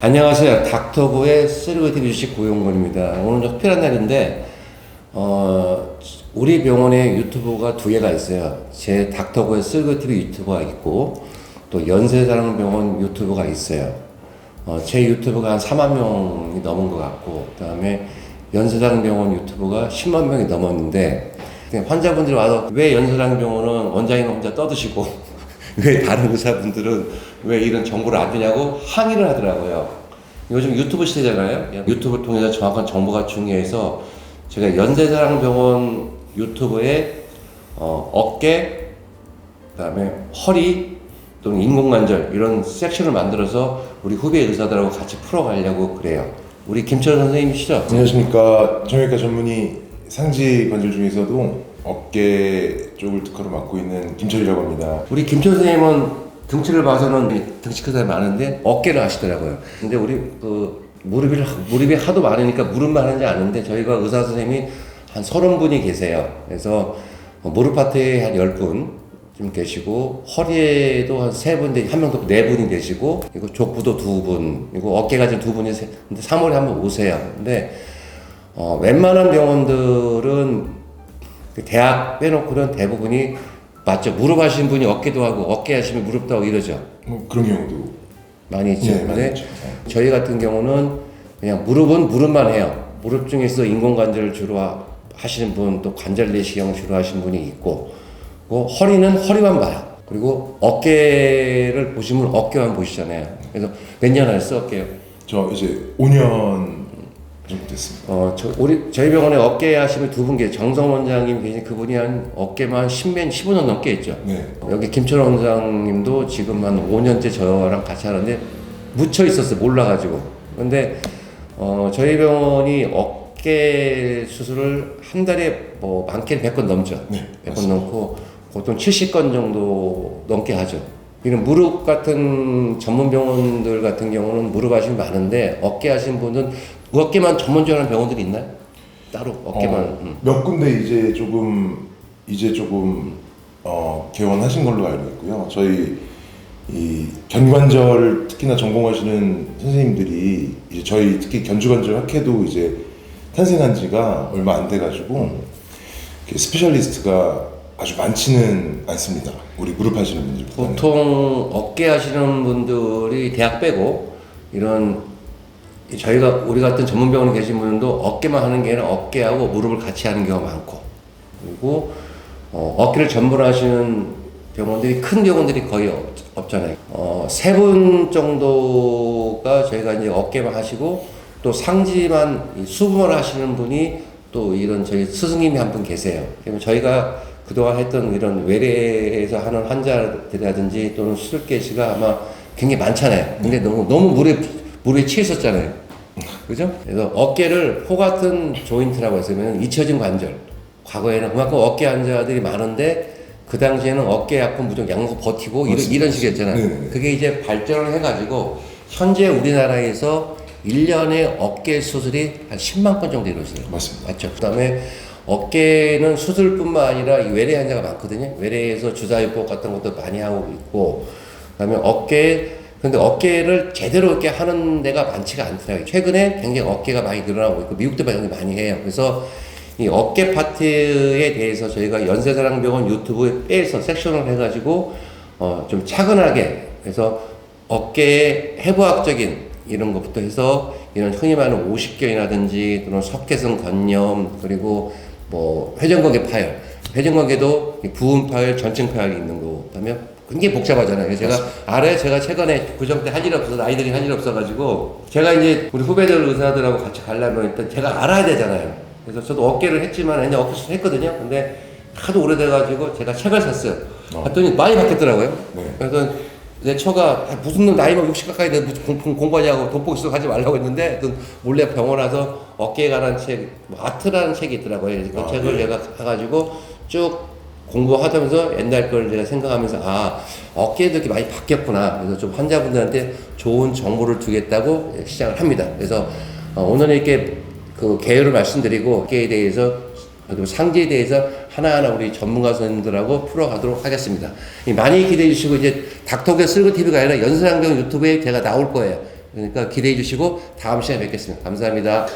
안녕하세요. 닥터고의 쓰리고TV 주식 고용건입니다. 오늘 좀 특별한 날인데, 어, 우리 병원에 유튜브가 두 개가 있어요. 제 닥터고의 쓰리고TV 유튜브가 있고, 또 연세사랑병원 유튜브가 있어요. 어, 제 유튜브가 한 4만 명이 넘은 것 같고, 그 다음에 연세사랑병원 유튜브가 10만 명이 넘었는데, 환자분들이 와서 왜 연세사랑병원은 원장님 혼자 떠드시고, 왜 다른 의사분들은 왜 이런 정보를 안 주냐고 항의를 하더라고요. 요즘 유튜브 시대잖아요. 유튜브를 통해서 정확한 정보가 중요해서 제가 연세사랑병원 유튜브에 어, 어깨, 그다음에 허리 또는 인공관절 이런 섹션을 만들어서 우리 후배 의사들하고 같이 풀어가려고 그래요. 우리 김철 선생님이시죠? 안녕하십니까 정형외과 전문의 상지 관절 중에서도 어깨 쪽을 특허로 맡고 있는 김철이라고 합니다. 우리 김철 선생님은 등치를 봐서는 등치 큰 사람이 많은데 어깨를 하시더라고요. 근데 우리 그 무릎이 무릎이 하도 많으니까 무릎만 하는지 아는데 저희가 의사 선생님이 한 서른 분이 계세요. 그래서 무릎 파트에 한 열 분. 좀 계시고 허리에도 한 세 분, 한 명도 네 분이 계시고 이거 족부도 두 분, 이거 어깨가 지금 두 분이 세, 근데 3월에 한번 오세요. 근데 어, 웬만한 병원들은 그 대학 빼놓고는 대부분이 맞죠. 무릎 하시는 분이 어깨도 하고 어깨 하시면 무릎도 하고 이러죠. 뭐 그런 경우도 많이 있죠. 네, 많이 근데 있죠. 저희 같은 경우는 그냥 무릎은 무릎만 해요. 무릎 중에서 인공관절을 주로 하- 하시는 분, 또 관절 내시경 주로 하시는 분이 있고, 그 허리는 허리만 봐요. 그리고 어깨를 보시면 어깨만 보시잖아요. 그래서 몇년 하셨어 어깨요? 저 이제 5년 정도 됐습니다. 어, 저, 우리, 저희 병원에 어깨 하시면 두 분 계세요. 정성 원장님 계신 그분이 한 어깨만 10년, 15년 넘게 했죠. 네. 여기 김철 원장님도 지금 한 5년째 저랑 같이 하는데 묻혀 있었어요. 몰라가지고. 근데, 어, 저희 병원이 어깨 수술을 한 달에 뭐 많게는 100건 넘죠. 네, 100건 넘고 보통 70건 정도 넘게 하죠. 이런 무릎 같은 전문 병원들 같은 경우는 무릎 분 많은데 어깨 하시는 분은 어깨만 전문적으로 하는 병원들이 있나요? 따로 어깨만. 어, 음. 몇 군데 이제 조금 이제 조금 어, 개원하신 걸로 알고 있고요. 저희 이 견관절 특히나 전공하시는 선생님들이 이제 저희 특히 견주관절 학회도 이제 탄생한 지가 얼마 안 돼가지고 스페셜리스트가 아주 많지는 않습니다. 우리 무릎 하시는 분들보다는. 보통 어깨 하시는 분들이 대학 빼고 이런 저희가 우리 같은 전문 병원에 계신 분들도 어깨만 하는 게 아니라 어깨하고 무릎을 같이 하는 경우가 많고 그리고 어, 어깨를 전문으로 하시는 병원들이 큰 병원들이 거의 없, 없잖아요. 어, 세 분 정도가 저희가 이제 어깨만 하시고 또 상지만 이 수분을 하시는 분이 또 이런 저희 스승님이 한 분 계세요. 그러면 저희가 그동안 했던 이런 외래에서 하는 환자들이라든지 또는 수술 개시가 아마 굉장히 많잖아요. 근데 너무, 너무 물에, 물에 취했었잖아요. 그죠? 그래서 어깨를 포 같은 조인트라고 했으면 잊혀진 관절. 과거에는 그만큼 어깨 환자들이 많은데 그 당시에는 어깨 아픈 무조건 양고 버티고 이런. 이런 식이었잖아요. 네네. 그게 이제 발전을 해가지고 현재 우리나라에서 1년에 어깨 수술이 한 10만 건 정도 이루어져요. 맞습니다. 맞죠. 그 다음에 어깨는 수술뿐만 아니라 이 외래 환자가 많거든요. 외래에서 주사위법 같은 것도 많이 하고 있고, 그 다음에 어깨, 근데 어깨를 제대로 이렇게 하는 데가 많지가 않더라고요. 최근에 굉장히 어깨가 많이 늘어나고 있고, 미국도 많이 해요. 그래서 이 어깨 파트에 대해서 저희가 연세사랑병원 유튜브에 빼서 섹션을 해가지고, 어, 좀 차근하게, 그래서 어깨의 해부학적인 이런 것부터 해서 이런 흔히 말하는 오십견이라든지 또는 석회성 건염 그리고 뭐 회전근개 파열 회전근개도 이 부분 파열 전층 파열이 있는 거고 그다음에 굉장히 복잡하잖아요. 제가 알아요 제가 최근에 고정 때 할 일이 없어서 아이들이 할 일이 없어가지고 제가 이제 우리 후배들 의사들하고 같이 가려면 일단 제가 알아야 되잖아요. 그래서 저도 어깨를 했지만 이제 어깨 했거든요. 근데 하도 오래돼가지고 제가 책을 샀어요. 어. 봤더니 많이 바뀌었더라고요. 네. 그래서 내 처가 아, 무슨 놈 나이만 60 가까이 돼 무슨 공, 공부하냐고 돋보기 수업 하지 말라고 했는데 그 몰래 병원 와서 어깨에 관한 책, 뭐 아트라는 책이 있더라고요. 그 아, 책을 네. 내가 사가지고 쭉 공부하면서 옛날 걸 제가 생각하면서 아 어깨도 이렇게 많이 바뀌었구나. 그래서 좀 환자분들한테 좋은 정보를 주겠다고 시작을 합니다. 그래서 어, 오늘 이렇게 그 개요를 말씀드리고 어깨에 대해서 그리고 상지에 대해서 하나하나 우리 전문가 선생님들하고 풀어가도록 하겠습니다. 이 많이 기대해 주시고 이제 닥터게 쓸고 TV가 아니라 연세상병 유튜브에 제가 나올 거예요. 그러니까 기대해 주시고 다음 시간에 뵙겠습니다. 감사합니다.